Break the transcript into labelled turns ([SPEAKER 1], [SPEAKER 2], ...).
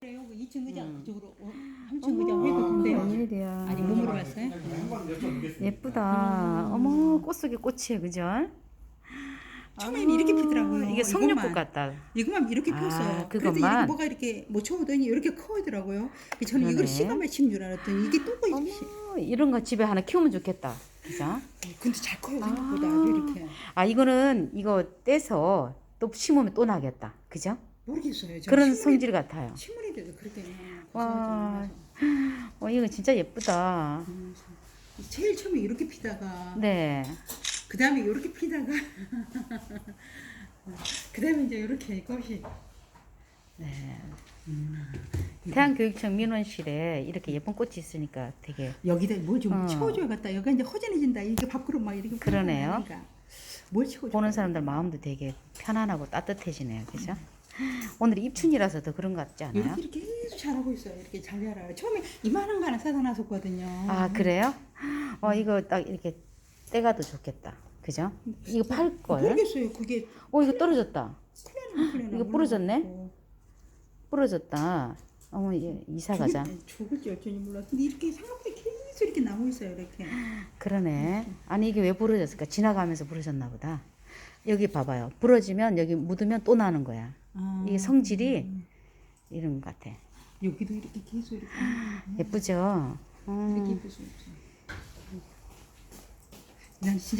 [SPEAKER 1] 그래요. 2층 의자
[SPEAKER 2] 음.
[SPEAKER 1] 그쪽으로 어, 3층 의자 해도 된대요.
[SPEAKER 2] 웬일이야.
[SPEAKER 1] 아니 못 물어봤어요?
[SPEAKER 2] 예쁘다. 어머 꽃 속에 꽃이에요, 그죠?
[SPEAKER 1] 처음에는 이렇게 피더라고요.
[SPEAKER 2] 이게
[SPEAKER 1] 이것만.
[SPEAKER 2] 같다.
[SPEAKER 1] 이것만 이렇게
[SPEAKER 2] 아,
[SPEAKER 1] 폈어요. 그래도
[SPEAKER 2] 그것만?
[SPEAKER 1] 이렇게 뭐가 이렇게 못 쳐오더니 이렇게 커오더라고요. 저는 이걸
[SPEAKER 2] 그러네.
[SPEAKER 1] 시가 마친 줄 알았더니 이게 또
[SPEAKER 2] 어머,
[SPEAKER 1] 이렇게.
[SPEAKER 2] 이런 거 집에 하나 키우면 좋겠다. 그죠?
[SPEAKER 1] 근데 잘 커요 생각보다
[SPEAKER 2] 아.
[SPEAKER 1] 이렇게.
[SPEAKER 2] 아, 이거는 이거 떼서 또 심으면 또 나겠다. 그죠?
[SPEAKER 1] 모르겠어요. 저
[SPEAKER 2] 그런 성질 같아요.
[SPEAKER 1] 식물이 돼도 그렇게
[SPEAKER 2] 와. 어, 이거 진짜 예쁘다.
[SPEAKER 1] 제일 처음에 이렇게 피다가
[SPEAKER 2] 네.
[SPEAKER 1] 그 다음에 이렇게 피다가 그 다음에 이제 이렇게 꽃이
[SPEAKER 2] 태안교육청 민원실에 이렇게 예쁜 꽃이 있으니까 되게
[SPEAKER 1] 여기다 뭘좀
[SPEAKER 2] 어.
[SPEAKER 1] 채워줘야겠다. 여기가 이제 허전해진다. 이게 밖으로 막 이렇게
[SPEAKER 2] 그러네요.
[SPEAKER 1] 뭘 채워줘?
[SPEAKER 2] 보는 사람들 마음도 되게 편안하고 따뜻해지네요. 그죠? 오늘 입춘이라서 더 그런 것 같지 않아요?
[SPEAKER 1] 이렇게 이렇게 계속 잘하고 있어요. 이렇게 잘 자라요. 처음에 이만한 거 하나 사다 놨었거든요.
[SPEAKER 2] 아 그래요? 어 이거 딱 이렇게 떼가도 좋겠다. 그죠? 이거 팔 걸?
[SPEAKER 1] 모르겠어요. 그게
[SPEAKER 2] 어 이거 떨어졌다.
[SPEAKER 1] 클레나 클레나
[SPEAKER 2] 이거 부러졌네? 부러졌다. 어머 얘 이사 가자.
[SPEAKER 1] 죽을- 죽을지 어쩐지 몰라. 근데 이렇게 생각보다 계속 이렇게 나고 있어요. 이렇게.
[SPEAKER 2] 그러네. 아니 이게 왜 부러졌을까? 지나가면서 부러졌나 보다. 여기 봐봐요. 부러지면 여기 묻으면 또 나는 거야.
[SPEAKER 1] 아,
[SPEAKER 2] 이게 성질이 이런 것 같아.
[SPEAKER 1] 여기도 이렇게 계속 이렇게
[SPEAKER 2] 예쁘죠? 음.
[SPEAKER 1] 수 없어요. 난 진짜